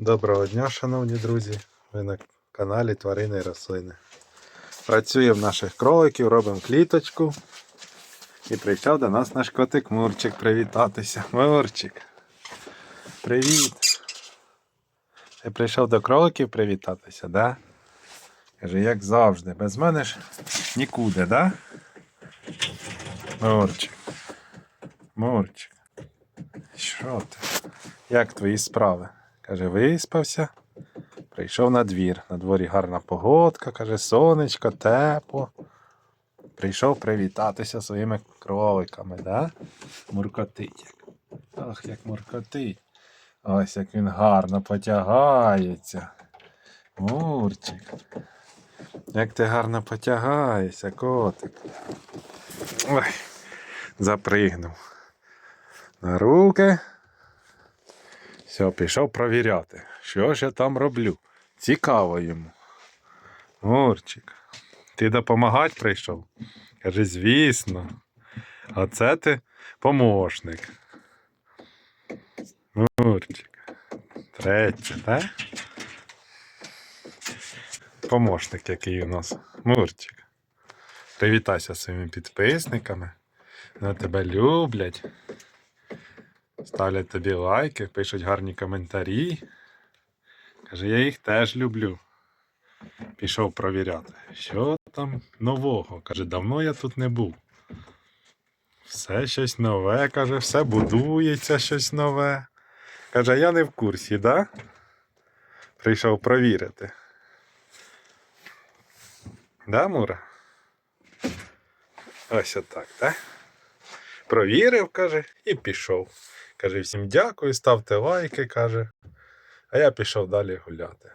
Доброго дня, шановні друзі. Ви на каналі Тварини і рослини. Працюємо наших кроликів, робимо кліточку. І прийшов до нас наш котик Мурчик привітатися. Мурчик. Привіт. Ти прийшов до кроликів привітатися, да? Каже, як завжди, без мене ж нікуди, да? Мурчик. Мурчик. Що ти? Як твої справи? Каже, виспався. Прийшов на двір. На дворі гарна погодка, каже, сонечко, тепло. Прийшов привітатися своїми кроликами, да? Муркотить. Ах, як муркотить. Ось як він гарно потягається. Мурчик. Як ти гарно потягаєшся, котик. Ой, запригнув. На руки. Все, пішов провіряти, що ж я там роблю. Цікаво йому. Мурчик, ти допомагати прийшов? Каже, звісно. А це ти помощник. Мурчик. Третє, так? Помощник який у нас. Мурчик. Привітайся своїми підписниками. Вони тебе люблять. Ставлять тобі лайки, пишуть гарні коментарі. Каже, я їх теж люблю. Пішов провіряти. Що там нового? Каже, давно я тут не був. Все щось нове, каже, все будується щось нове. Каже, я не в курсі, да? Прийшов провірити. Да, Мура? Ось отак, так? Провірив, каже, і пішов. Каже, всім дякую, ставте лайки, каже. А я пішов далі гуляти.